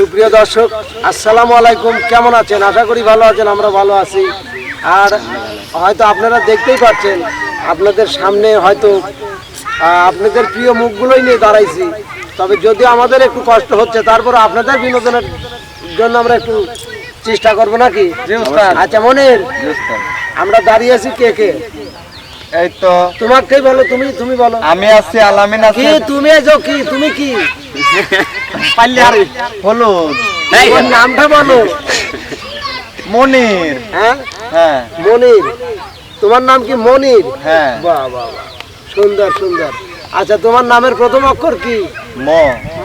সুপ্রিয় দর্শক আসসালামু আলাইকুম। কেমন আছেন? আশা করি ভালো আছেন আমরা ভালো আছি। আর হয়তো আপনারা দেখতেই পাচ্ছেন আপনাদের সামনে হয়তো আপনাদের প্রিয় মুখগুলোই নিয়ে দাঁড়াইছি। তবে যদি আমাদের একটু কষ্ট হচ্ছে তারপর আপনাদের বিনোদনের জন্য আমরা একটু চেষ্টা করব নাকি? আচ্ছা মনের আমরা দাঁড়িয়ে আছি কে কে? এই তো তোমাকেই বলো তুমি তুমি বলো। আমি আছি আলামিন কি তুমি কি তুমি কি? হলুদ। তোমার নামটা বলো। মনির। হ্যাঁ? হ্যাঁ। মনির। তোমার নাম কি মনির? হ্যাঁ। বাহ বাহ। সুন্দর সুন্দর। আচ্ছা তোমার নামের প্রথম অক্ষর কি? ম।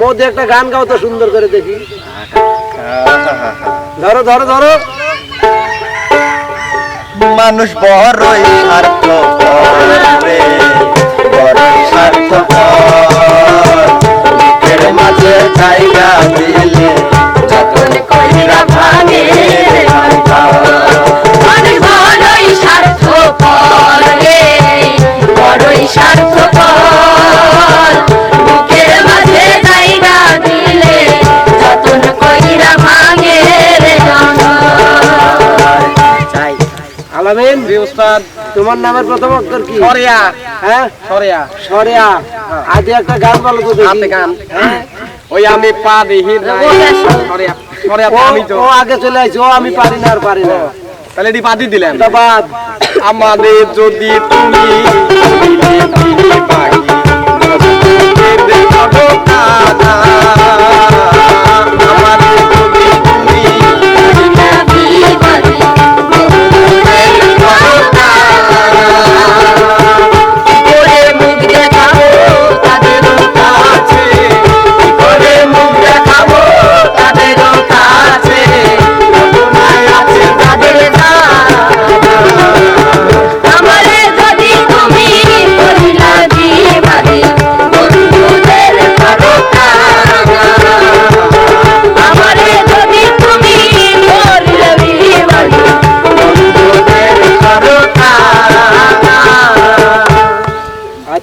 মধ্যে একটা গান গাও তো সুন্দর করে দেখি। ধরো ধরো ধরো। মানুষ বড়ই স্বার্থ রে। জায়গা দিলে যতন কইরা ভাঙে বড়ই স্বার্থপর রে, বড়ই রে আলামিন তোমার নামের প্রথম অক্ষর কি? সরিয়া হ্যাঁ? সরিয়া সরিয়া আজ একটা গান বলো তো দেখি। গান। হ্যাঁ? ওই আমি পারি ও আমি আগে চলে আসি ও আমি পারি না আর পারি না। তাহলে এটি পাতি দিলেন। এটা বাদ আমাদের যদি তুমি বাকি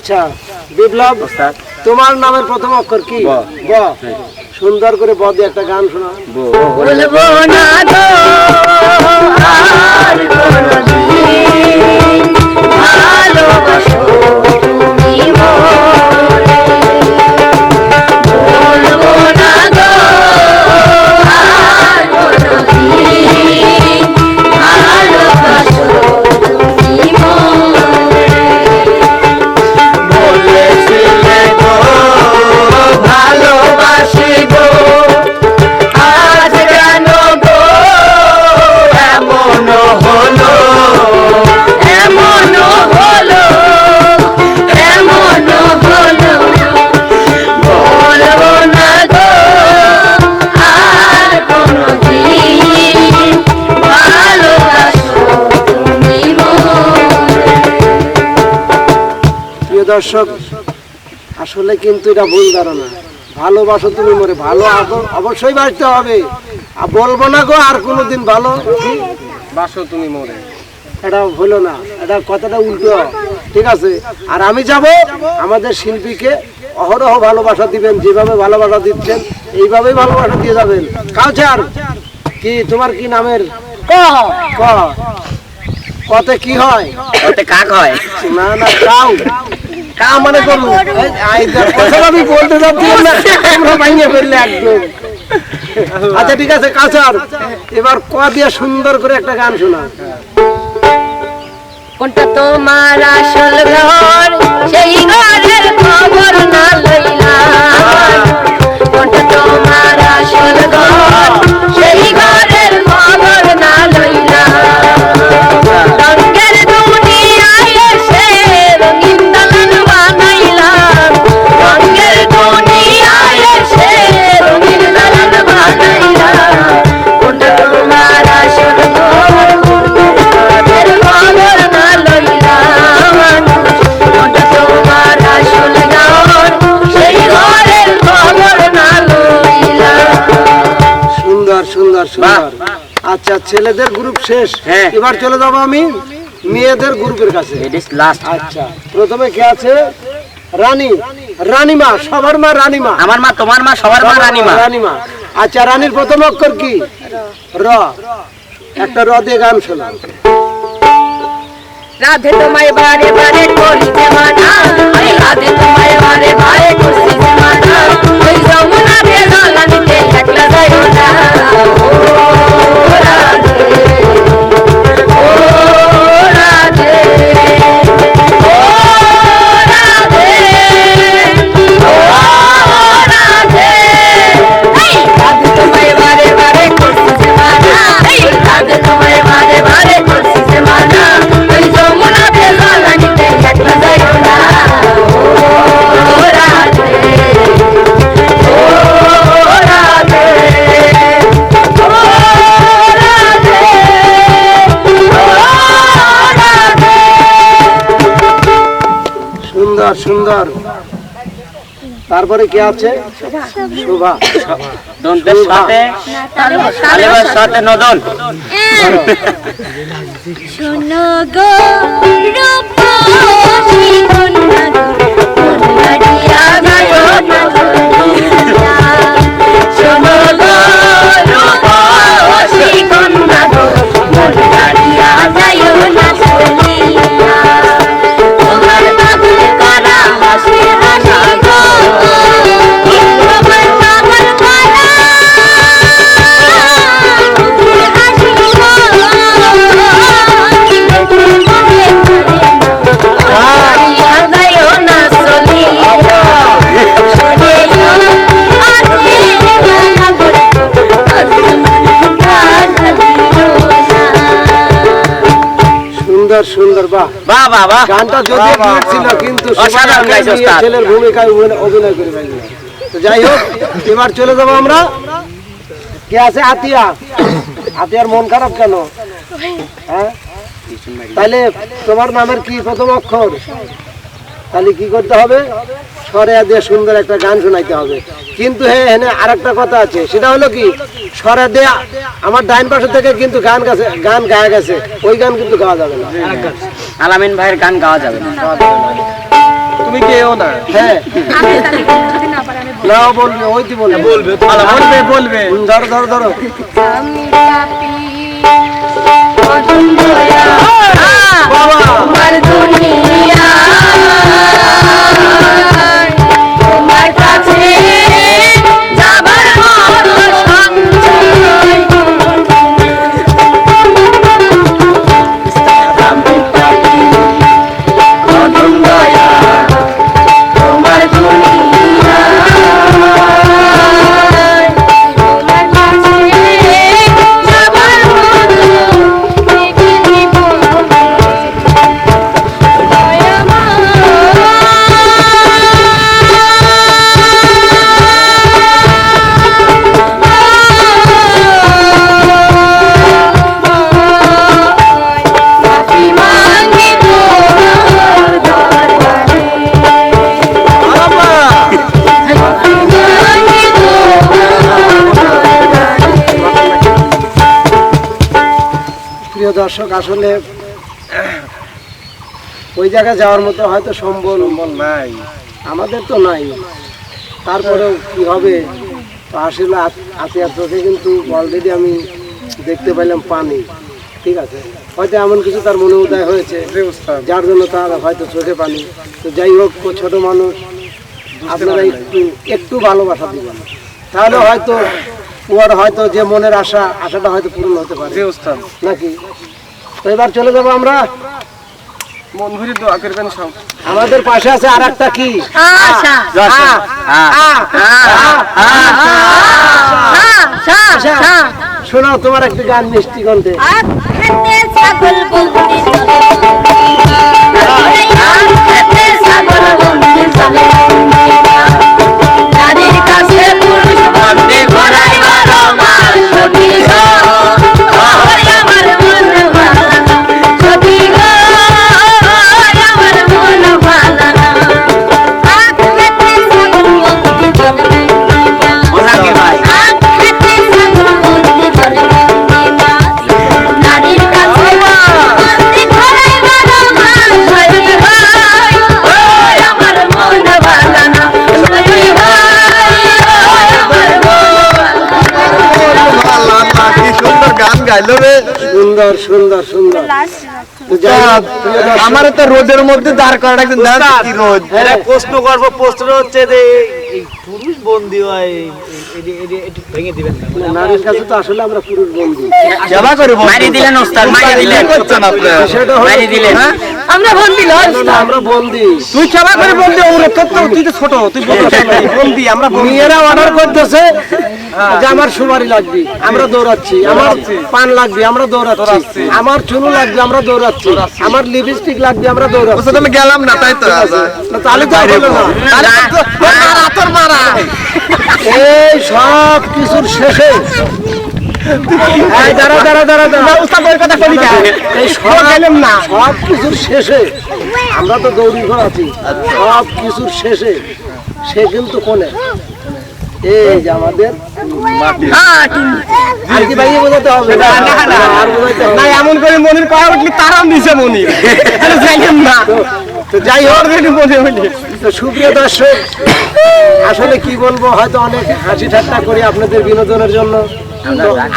আচ্ছা বিপ্লব তোমার নামের প্রথম অক্ষর কি? ব। সুন্দর করে ব দিয়ে একটা গান শোনা বলব না গো আর ভালোবাসো দর্শক আসলে কিন্তু এটা ভুল ধারণা। ভালোবাসো তুমি মরে ভালো অবশ্যই বাসতে হবে। আর বলব না গো আর কোনোদিন ভালো? বাসো তুমি মোরে। এটা হলো না এটা কথাটা উল্টো। ঠিক আছে? আর আমি যাব আমাদের শিল্পীকে অহরহ ভালোবাসা দিবেন যেভাবে ভালোবাসা দিচ্ছেন এইভাবেই ভালোবাসা দিয়ে যাবেন। কাউচার কি তোমার কি নামের? ক ক। কতে কি হয়? কাক হয়? না না কাউ। মানে আমি বলতে যাচ্ছি ভাঙিয়ে ফেললে একদম। আচ্ছা ঠিক আছে কাছার এবার ক দিয়ে সুন্দর করে একটা গান শোনা। কোনটা তোমার আসল ঘর? সেই ঘরের খবর না লইলা কোনটা তোমার আচ্ছা ছেলেদের গ্রুপ শেষ। হ্যাঁ। এবার চলে যাব আমি মেয়েদের গ্রুপের কাছে। লাস্ট আচ্ছা প্রথমে কে আছে? রানী। রানীমা সবার মা রানীমা। আমার মা তোমার মা সবার মা রানীমা। রানীমা। আচ্ছা রানীর প্রথম অক্ষর কি? র। একটা র দিয়ে গান শোনা রাধে তোমায় বারে বারে করিতে মানা। রাধে তোমায় বারে বারে করিতে তারপরে কি আছে? শোভা। দন্তের সাথে? তালেবার সাথে নদন শোনো গো সুন্দর সুন্দর বাহ। বাহ বাহ বাহ গানটা যদিও ভিড় ছিল কিন্তু অসাধারণ গাইছে ওস্তাদ। ছেলের ভূমিকায় অভিনয় করে ভাই। তো যাই হোক এবার চলে যাব আমরা। কে আছে? আতিয়া। আতিয়ার মন খারাপ কেন? হ্যাঁ? তাহলে তোমার নামের কি প্রথম অক্ষর? তাহলে কি করতে হবে? স্বরে দিয়ে সুন্দর একটা গান শোনাইতে হবে। কিন্তু হ্যাঁ হ্যাঁ আর একটা কথা আছে সেটা হলো কি? স্বরে দিয়ে আমার ডাইন পাশে থেকে কিন্তু গান গাছে গান গায়ে গেছে ওই গান কিন্তু গাওয়া যাবে না। আলামিন ভাইয়ের গান গাওয়া যাবে না। তুমি কেও না? হ্যাঁ। না বলবে। ওই বলবে বলবে। বলবে বলবে। ধরো ধরো ধরো। দর্শক আসলে ওই জায়গায় যাওয়ার মতো হয়তো সম্বল নাই। আমাদের তো নাই। তারপরেও কি হবে? তো আসলে আতিয়ার চোখে কিন্তু অলরেডি আমি দেখতে পাইলাম পানি। ঠিক আছে? হয়তো এমন কিছু তার মনে উদয় হয়েছে যার জন্য তার হয়তো চোখে পানি। তো যাই হোক ছোট মানুষ। আপনারা একটু একটু ভালোবাসা দিবেন। তাহলে হয়তো ওর হয়তো যে মনের আশা আশাটা হয়তো পূরণ হতে পারে। নাকি? তো এবার চলে যাব আমরা মন দোয়া করবেন সব আমাদের পাশে আছে আর একটা কি শোনাও তোমার একটা গান মিষ্টি কণ্ঠে রে সুন্দর সুন্দর সুন্দর। আমার তো রোদের মধ্যে দাঁড় করা একদিন রোদ? প্রশ্ন করব প্রশ্নটা হচ্ছে যে পুরুষ বন্দি হয় এই- এটি- এটি- একটু ভেঙে দিবেন নারীর কাছে তো আসলে আমরা পুরুষ বন্ধু সেবা করে মারি দিলেন ওস্তাদ, মারি দিলেন। করছেন আপনি? মারি দিলেন। হ্যাঁ? আমরা বন্দি আমরা বন্দি। তুই করে বলতে ওরে তোর তো তুই তো ছোট তুই বন্দি। আমরা মেয়েরা অর্ডার করতেছে। যে আমার সুপারি লাগবে আমরা দৌড়াচ্ছি। আমার পান লাগবে আমরা দৌড়াচ্ছি। আমার চুনু লাগবে আমরা দৌড়াচ্ছি। আমার লিপস্টিক লাগবে আমরা দৌড়াচ্ছি। আমি গেলাম না তাই তো তাহলে তো এই সব কিছুর শেষে এই দাঁড়া দাঁড়া দাঁড়া দাঁড়া। এই সব না? সব কিছুর শেষে আমরা তো দৌড়ি ঘর আছি। সব কিছুর শেষে সে কিন্তু কোনে? এই যে আমাদের এমন করে মনির উঠলি যাইলাম না। তো- তো যাই হোক মনে হইলে তো সুপ্রিয় দর্শক আসলে কি বলব হয়তো অনেক হাসি ঠাট্টা করি আপনাদের বিনোদনের জন্য।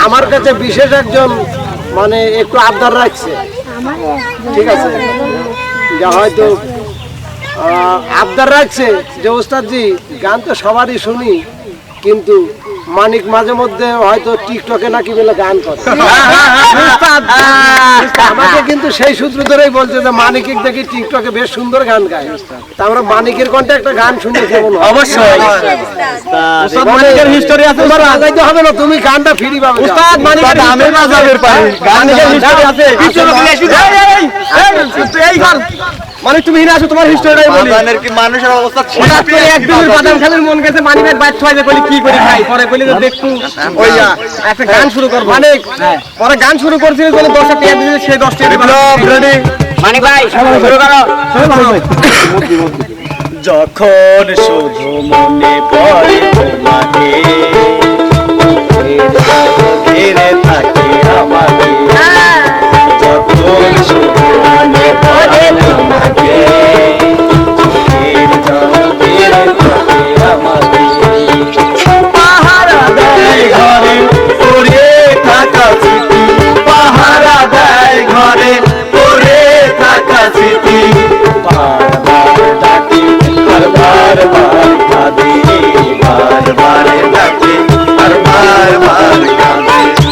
আমার কাছে বিশেষ একজন মানে একটু আবদার রাখছে। ঠিক আছে? যা হয়তো আবদার রাখছে যে ওস্তাদজি গান তো সবারই শুনি কিন্তু মানিক মাঝে মধ্যে হয়তো টিকটকে নাকি বলে গান করে আমাকে কিন্তু সেই সূত্র ধরেই বলছে যে মানিক দেখি টিকটকে বেশ সুন্দর গান গায় তা আমরা মানিকের কণ্ঠে একটা গান শুনে কেমন অবশ্যই উস্তাদ মানিকের হিস্টোরি আছে তোমার আগাইতে হবে না তুমি গানটা ফ্রি পাবে উস্তাদ মানিকের আমি বাজাবের পারি মানিকের হিস্টোরি আছে এই ঘর মানে তুমি হিনা আছো তোমার হিস্টোরিটাই বলি। বাদানের কি মানুষের অবস্থা হঠাৎ করে একদিন বাদাম খালের মন গেছে মানি ভাই বাইট ছয় বলি কি করি ভাই পরে বলি যে দেখু ওই একটা গান শুরু করব। মানে হ্যাঁ। পরে গান শুরু করছিল বলে 10 টাকা দিয়ে সেই 10 টাকা বিপ্লব রেডি মানি ভাই শুরু করো। শুরু করো। যখন শুধু মনে পড়ে তোমাকে ধীরে থাকে আমার